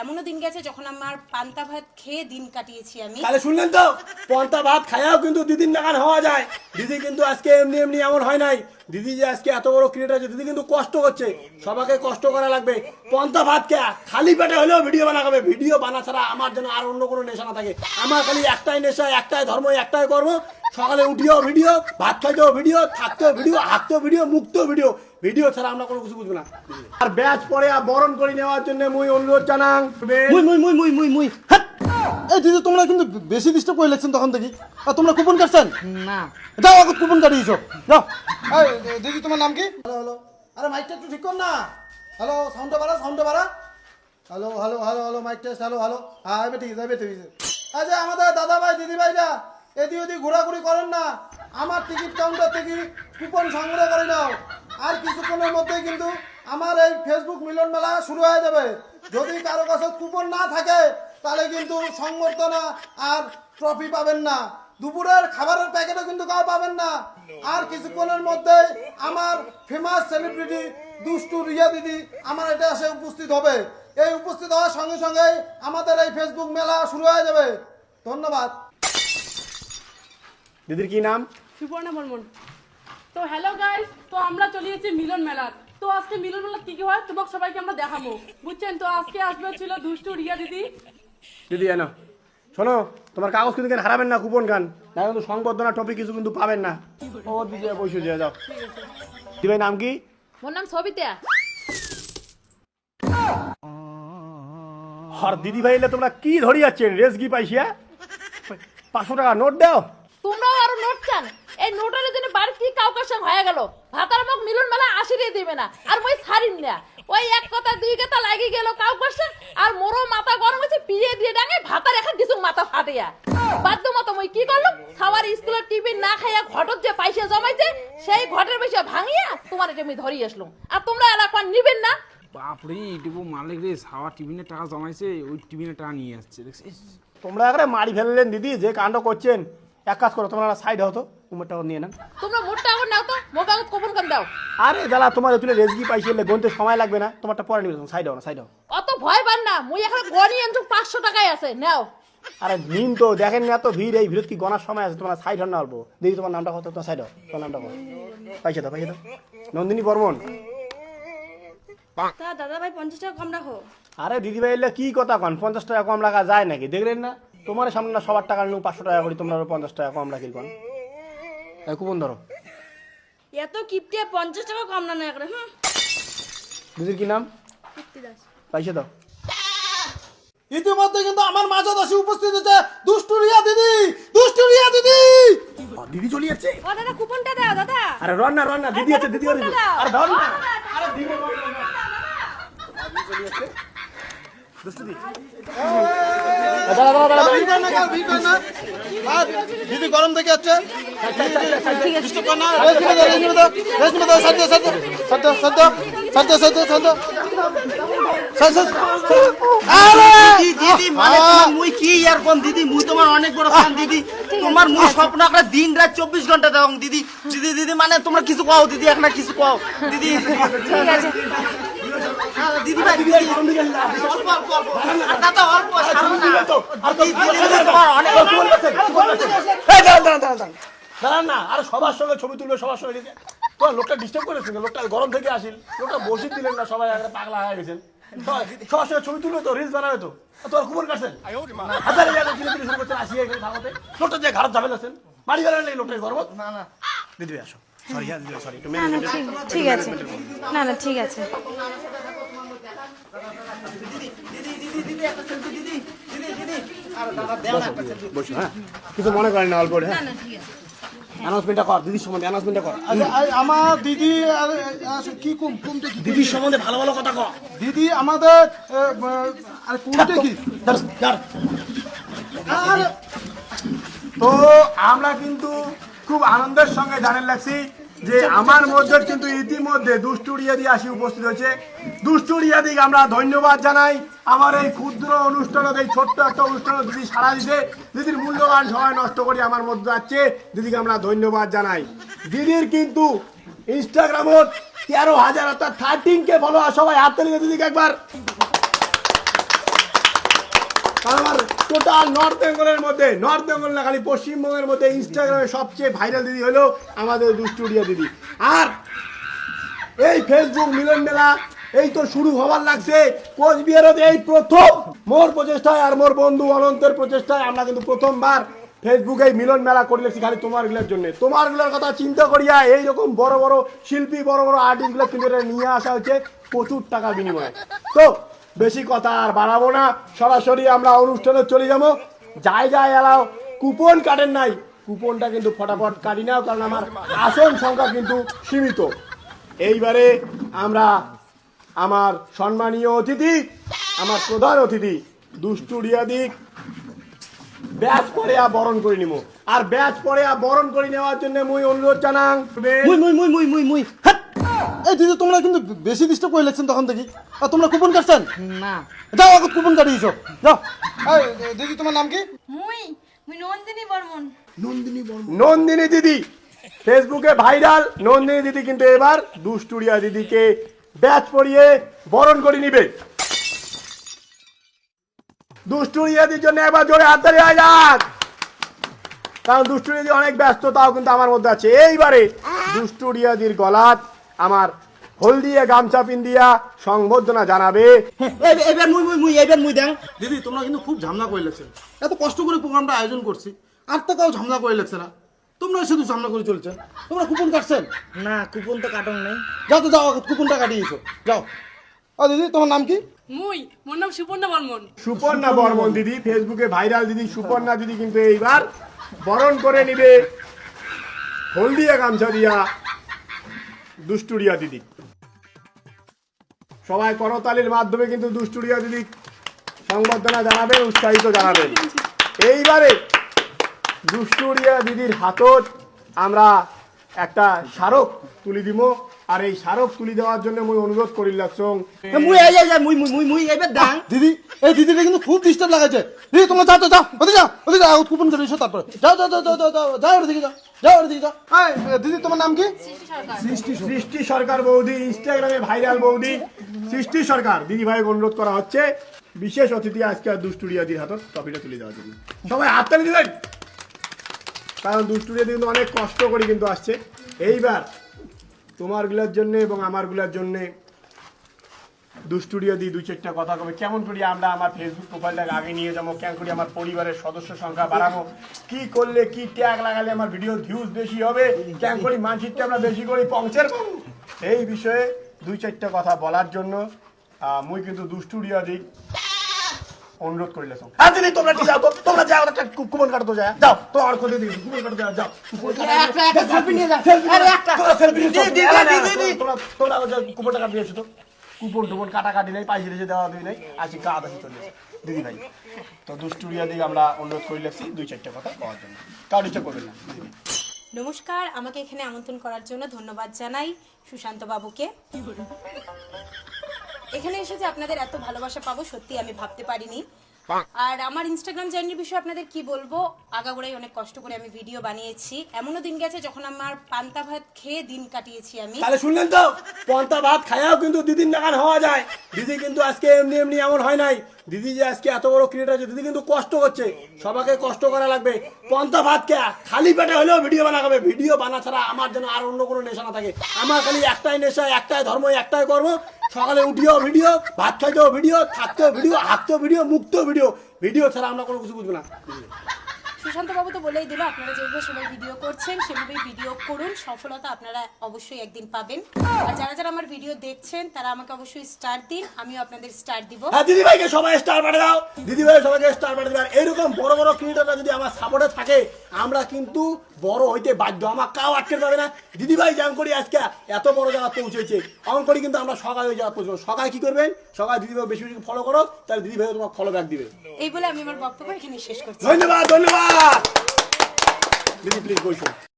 এমনও দিন গেছে যখন আমার পান্তা ভাত খেয়ে দিন কাটিয়েছি আমি। তাহলে শুনলেন তো, পন্তা ভাত খায়াও কিন্তু দিদির নাগান হওয়া যায়। দিদি কিন্তু আজকে এমনি এমনি এমন হয় নাই। দিদি যে আজকে এত বড় ক্রিয়েটার আছে দিদি কিন্তু কষ্ট করছে। সবাইকে কষ্ট করা লাগবে। পন্তা ভাত কে খালি পেটে হলেও ভিডিও বানাবে। ভিডিও বানা ছাড়া আমার জন্য আর অন্য কোনো নেশা না থাকে। আমার খালি একটাই নেশা, একটাই ধর্ম, একটাই কর্ম। সকালে উঠিও ভিডিও ভাত খাইতেও ভিডিও থাকতেও ভিডিও হাঁটতেও ভিডিও মুক্তও ভিডিও। ভিডিও ছাড়া আমরা কোনো কিছু বুঝব না। আর ব্যাচ পরে আর বরণ করে নেওয়ার জন্য মুই অনুরোধ জানাং মুই মুই মুই মুই মুই মুই। এই দিদি তোমরা কিন্তু বেশি ডিস্টার্ব করে লেগছেন তখন থেকে আর তোমরা কুপন কাটছেন? না। যাও আগে কুপন কাটিয়েছ যাও। দিদি তোমার নাম কি? Hello hello. আরে মাইকটা একটু ঠিক কর না। হ্যালো সাউন্ডটা বাড়া সাউন্ডটা বাড়া। Hello hello hello hello mic test hello hello. হ্যাঁ এবার ঠিক আছে এবার ঠিক আছে। আচ্ছা আমাদের দাদা ভাই দিদি ভাইরা এদিক ওদিক ঘোরাঘুরি করেন না। আমার টিকিট কাউন্টার থেকে কুপন সংগ্রহ করে নাও। আর কিছুক্ষণের মধ্যে কিন্তু আমার এই ফেসবুক মিলন মেলা শুরু হয়ে যাবে। যদি কারও কাছে কুপন না থাকে, তাহলে কিন্তু সংবর্ধনা আর ট্রফি পাবেন না। দুপুরের খাবারের প্যাকেটও কিন্তু কাউ পাবেন না। আর কিছুক্ষণের মধ্যে আমার ফেমাস সেলিব্রিটি দুষ্টু রিয়া দিদি আমার এটা এসে উপস্থিত হবে। এই উপস্থিত হওয়ার সঙ্গে সঙ্গে আমাদের এই ফেসবুক মেলা শুরু হয়ে যাবে। ধন্যবাদ। দিদির কি নাম? সুবর্ণা বর্মন। তো হ্যালো গাইস তো আমরা চলে এসেছি মিলন মেলার। তো আজকে মিলন মেলা কি কি হয় তোমাকে সবাইকে আমরা দেখাবো। বুঝছেন? তো আজকে আসবে ছিল দুষ্টু রিয়া দিদি। দিদি জানো শোনো তোমার কাগজ কিন্তু কেন হারাবেন না কুপন গান? না কিন্তু সংবর্ধনা টপিক কিছু কিন্তু পাবেন না। ও দিদি বসে যে যাও। দিদি ভাই নাম কি? মোর নাম সবিতা। আর দিদি ভাই এলে তোমরা কি ধরি যাচ্ছেন রেস কি পাইছিয়া পাঁচশো টাকা নোট দাও। তোমরাও আরও নোট চান। এই নোটের জন্য বাড়ি কি কাউকার সঙ্গে হয়ে গেল? ভাতার মুখ মিলন মেলা আসিয়ে দিবে না। আর মই ছাড়িন না। ওই এক কথা দুই কথা লাগি গেল কাউকার সঙ্গে। আর মোরও মাথা গরম হয়েছে পিয়ে দিয়ে ডাঙে ভাতার এখন দিছু মাথা ফাটিয়া। বাধ্য মতো মই কি করলাম? খাবার স্কুলের টিফিন না খাইয়া ঘটত যে পয়সা জমাইছে সেই ঘটের পয়সা ভাঙিয়া তোমার এটা আমি ধরিয়ে আসলাম। আর তোমরা এলাকা নিবেন না। বাপরে এইটুকু মালিক রে সাওয়া টিফিনের টাকা জমাইছে ওই টিফিনের টাকা নিয়ে আসছে। দেখছিস? তোমরা একবারে মারি ফেললেন দিদি যে কাণ্ড করছেন। এক কাজ করো তোমরা সাইড হতো উমেরটা নিয়ে নেন তোমরা মোটটা আগুন নাও তো মোট আগুন কোপন করে দাও। আরে দাদা তোমার তুলে রেসগি পাইছি এলে গনতে সময় লাগবে না তোমারটা পরে নিবে সাইড হও না সাইড হও। অত ভয় পান না মুই এখন গনি আনছুক পাঁচশো টাকায় আছে নাও। আরে নিন তো দেখেন না এত ভিড় এই ভিড় কি গনার সময় আছে তোমার সাইড হন না অল্প। দিদি তোমার নামটা কত? তোমার সাইড হও তোমার নামটা কত? পাইছে দাও পাইছে দাও নন্দিনী বর্মন। তা দাদা ভাই পঞ্চাশ টাকা কম রাখো। আরে দিদি ভাই এলে কি কথা কন পঞ্চাশ টাকা কম রাখা যায় নাকি? দেখলেন না? তোমার সামনে না সবার টাকা নিলেও পাঁচশো টাকা করি তোমরা পঞ্চাশ টাকা কম রাখি কন? এই কুপন ধরো। এত কিপটে পঞ্চাশ টাকা কম না না করে হুম দিদির কি নাম? পাইছে দাও। ইতিমধ্যে কিন্তু আমার মাঝে দশে উপস্থিত হচ্ছে দুষ্টু রিয়া দিদি দুষ্টু রিয়া দিদি। দিদি চলে যাচ্ছে? ও দাদা কুপনটা দাও দাদা। আরে রন না রন না দিদি আছে দিদি আরে ধর না। আরে দিদি রন না, রন না। দিদি গরম থেকে যাচ্ছে। মানে তোমার মুই কি ইয়ার দিদি মুই তোমার অনেক বড় ফ্যান দিদি। তোমার মুই স্বপ্ন একটা দিন রাত চব্বিশ ঘণ্টা দেও দিদি। দিদি দিদি মানে তোমরা কিছু কও দিদি একটা কিছু কও। দিদি। দাঁড়ান, না আরে সবার সঙ্গে ছবি তুলবে সবার সঙ্গে। তোমার লোকটা ডিস্টার্ব করেছেন লোকটা গরম থেকে আসিল। লোকটা বসে দিলেন না সবাই একটা পাগলা হয়ে গেছেন। সবার সঙ্গে ছবি তুলবে তো রিলস বানাবে তো। তোমার কুমোর কাটছেন হাজারে জায়গায় শুরু করছেন আসিয়ে লোকটা যে ঘাড়ত যাবেন আছেন বাড়ি গেলেন এই লোকটাই গর্ব? না না। দিদি আসো। সরি হ্যাঁ সরি একটু ঠিক আছে। না না ঠিক আছে। হ্যাঁ কর দিদির সম্বন্ধে কর আমার দিদি কি কুম দিদির সম্বন্ধে ভালো ভালো কথা কর দিদি আমাদের আরে। তো আমরা কিন্তু খুব আনন্দের সঙ্গে জানেন লাগছি যে আমার মধ্যে কিন্তু ইতিমধ্যে দুষ্টুরিয়াদি আসি উপস্থিত হয়েছে। দুষ্টুরিয়াদিকে আমরা ধন্যবাদ জানাই। আমার এই ক্ষুদ্র অনুষ্ঠানত এই ছোট্ট একটা অনুষ্ঠানত দিদি সারা দিতে দিদির মূল্যবান সময় নষ্ট করে আমার মধ্যে যাচ্ছে। দিদিকে আমরা ধন্যবাদ জানাই। দিদির কিন্তু ইনস্টাগ্রামত তেরো হাজার, অর্থাৎ থার্টিন কে ফলোয়ার সবাই হাত দিদিকে একবার। টোটাল নর্থ বেঙ্গলের মধ্যে নর্থ বেঙ্গল না, খালি পশ্চিমবঙ্গের মধ্যে ইনস্টাগ্রামে সবচেয়ে ভাইরাল দিদি হলো আমাদের দুষ্টুরিয়া দিদি। আর এই ফেসবুক মিলন মেলা, এই তো শুরু হবার লাগছে। কোচবিহারতে এই প্রথম মোর প্রচেষ্টায় আর মোর বন্ধু অনন্তের প্রচেষ্টায় আমরা কিন্তু প্রথমবার ফেসবুকে এই মিলন মেলা করে লেছি খালি তোমারগুলোর জন্য। তোমারগুলোর কথা চিন্তা করিয়া এইরকম বড় বড় শিল্পী, বড় বড় আর্টিস্টগুলো কিন্তু নিয়ে আসা হচ্ছে প্রচুর টাকা বিনিময়ে। তো বেশি কথা আর বাড়াবো না। সরাসরি আমরা অনুষ্ঠানে চলে যাব। যাই যাই, এলাও। কুপন কাটেন নাই। কুপনটা কিন্তু ফটাফট কাটি নাও, কারণ আমার আসন সংখ্যা কিন্তু সীমিত। এইবারে আমরা আমার সম্মানীয় অতিথি, আমার প্রধান অতিথি, দুষ্টু রিয়াদিক, ব্যাচ পরে আর বরণ করে নিব। আর ব্যাচ পরে আর বরণ করে নেওয়ার জন্য মুই অনুরোধ জানাং মুই মুই মুই মুই মুই। মুই হাট! এই দিদি তোমরা কিন্তু বেশি ডিস্টার্ব করে লেগছেন তখন দেখি। আর তোমরা কুপন কাটছেন? না। যাও আগত কুপন কাটিয়েছ যাও। এই, দিদি তোমার নাম কি? মুই মুই নন্দিনী বর্মন। নন্দিনী দিদি। ফেসবুকে ভাইরাল নন্দিনী দিদি কিন্তু এবার দুষ্টুরিয়া দিদিকে ব্যাচ পরিয়ে বরণ করে নিবে। দুষ্টুরিয়া দিদির জন্য একবার জোরে হাততালি হয়ে যাক কারণ দুষ্টুরিয়া দিদি অনেক ব্যস্ত তাও কিন্তু আমার মধ্যে আছে। এইবারে দুষ্টুরিয়াদির গলাত আমার হলদিয়া গামছা পিন্দিয়া সংবর্ধনা জানাবে। এ- এবার মুই মুই মুই এবার মুই দেখ। দিদি তোমরা কিন্তু খুব ঝামেলা করে লেগছেন এত কষ্ট করে প্রোগ্রামটা আয়োজন করছি আর তো কাউ ঝামেলা করে লেগছে না। তোমরা শুধু ঝামেলা করে চলছেন তোমরা কুপন কাটছেন? না কুপন তো কাটন নেই। যাও তো যাও কুপনটা কাটিয়েছো যাও। আর দিদি তোমার নাম কি? মুই মোর নাম সুপর্ণা বর্মন। সুপর্ণা বর্মন দিদি ফেসবুকে ভাইরাল দিদি সুপর্ণা দিদি কিন্তু এইবার বরণ করে নিবে। হলদিয়া গামছা দিয়া দুষ্টুরিয়া দিদি। সবাই করতালির মাধ্যমে কিন্তু দুষ্টুরিয়া দিদি সংবর্ধনা জানাবেন উৎসাহিত জানাবেন এইবারে দুষ্টুরিয়া দিদির হাতত আমরা একটা স্মারক তুলি দিব। আর এই স্মারক তুলি দেওয়ার জন্য মুই অনুরোধ করি লাগছং মুই এই এই এই, মুই মুই মুই মুই এবার দেখ দিদি এই দিদিটা কিন্তু খুব ডিস্টার্ব লাগাচ্ছে দিদি তোমরা যাও তো যাও ওদিকে যাও ওদিকে যাও কুপন কাটিয়েছো তারপরে। যাও যাও যাও যাও যাও যাও যাও ওর দিকে যাও যাও ওর দিকে যাও। এই, দিদি তোমার নাম কি? সৃষ্টি সরকার। বৌদি ইনস্টাগ্রামে ভাইরাল বৌদি। সৃষ্টি সরকার দিদি ভাই অনুরোধ করা হচ্ছে। বিশেষ অতিথি আজকে আর দুষ্টুরিয়াদির হাতত টপিটা তুলে দেওয়ার জন্য। সবাই হাততালি দিলেন। কারণ দুষ্টুরিয়াদি কিন্তু অনেক কষ্ট করে কিন্তু আসছে। এইবার তোমারগুলার জন্য এবং আমারগুলার জন্য দিয়ে দুই চারটা কথা কবে। কেমন করি আমরা আমার ফেসবুক প্রোফাইলটাকে আগে নিয়ে যাব? কেমন করি আমার পরিবারের সদস্য সংখ্যা বাড়াবো? কি করলে, কি ট্যাগ লাগালে আমার ভিডিও ভিউজ বেশি হবে? কেমন করি মানসিকটা আমরা বেশি করি পৌঁছের এই বিষয়ে দুই চারটা কথা বলার জন্য মুই কিন্তু দুষ্টুরিয়া দিক অনুরোধ করিলে হ্যাঁ দিদি তোমরা কি যাও তোমরা যাও একটা কুপন কাটতো যায়। যাও তো আর কোথায় দিদি কুপন কাটতে যাও যাও। যাও। একটা একটা সেলফি নিয়ে যা আরে একটা selfie নিয়ে দি, সব- দি, এলা দি, না, দি, দি। তোমরা তোমরা যে কুপনটা কাটিয়ে এসো তো। কুপন টুপন কাটাকাটি নেই পয়সা টেসে দেওয়া দুই নেই আজকে কাজ আছে চলে। দিদি ভাই তো দুষ্টুরিয়া দিকে আমরা অনুরোধ করে লাগছি দুই চারটে কথা পাওয়ার জন্য। কারও ইচ্ছা করবেন না নমস্কার আমাকে এখানে আমন্ত্রণ করার জন্য ধন্যবাদ জানাই সুশান্ত বাবুকে এখানে এসে যে আপনাদের এত ভালোবাসা পাবো সত্যি আমি ভাবতে পারিনি। আর আমার ইনস্টাগ্রাম জার্নির বিষয়ে আপনাদের কি বলব আগাগোড়াই অনেক কষ্ট করে আমি ভিডিও বানিয়েছি। এমনও দিন গেছে যখন আমার পান্তা ভাত খেয়ে দিন কাটিয়েছি আমি। তাহলে শুনলেন তো পন্তা ভাত খায়াও কিন্তু দিদির নাগান হওয়া যায়। দিদি কিন্তু আজকে এমনি এমনি এমন হয় নাই। দিদি যে আজকে এত বড় ক্রিয়েটার আছে দিদি কিন্তু কষ্ট করছে। সবাইকে কষ্ট করা লাগবে। পন্তা ভাত কে খালি পেটে হলেও ভিডিও বানাবে। ভিডিও বানা ছাড়া আমার জন্য আর অন্য কোনো নেশা না থাকে। আমার খালি একটাই নেশা একটাই ধর্ম একটাই কর্ম। সকালে উঠিও ভিডিও ভাত খাইতেও ভিডিও থাকতেও ভিডিও হাঁটতেও ভিডিও মুক্তও ভিডিও। ভিডিও ছাড়া আমরা কোনো কিছু বুঝব না। সুশান্ত বাবু তো বলেই দিল আপনারা যেভাবে সবাই ভিডিও করছেন সেভাবেই ভিডিও করুন। সফলতা আপনারা অবশ্যই একদিন পাবেন। আর যারা যারা আমার ভিডিও দেখছেন তারা আমাকে অবশ্যই স্টার দিন আমিও আপনাদের স্টার দিব। হ্যাঁ দিদি ভাইকে সবাই স্টার পাঠিয়ে দাও। দিদি ভাই সবাইকে স্টার পাঠিয়ে আর এরকম বড় বড় ক্রিয়েটাররা যদি আমার সাপোর্টে থাকে আমরা কিন্তু বড় হইতে বাধ্য। আমার কাউ আটকে পাবে না। দিদিভাই যেমন করি আজকে এত বড় জায়গা পৌঁছেছে অমন করি কিন্তু আমরা সকালে হয়ে যাওয়া পৌঁছবো। সকাল কি করবেন সকাল দিদিভাই বেশি বেশি ফলো করো তাহলে দিদিভাই তোমার ফলো ব্যাক দিবে। এই বলে আমি আমার বক্তব্য এখানে শেষ করছি। ধন্যবাদ ধন্যবাদ! দিদি প্লিজ বসুন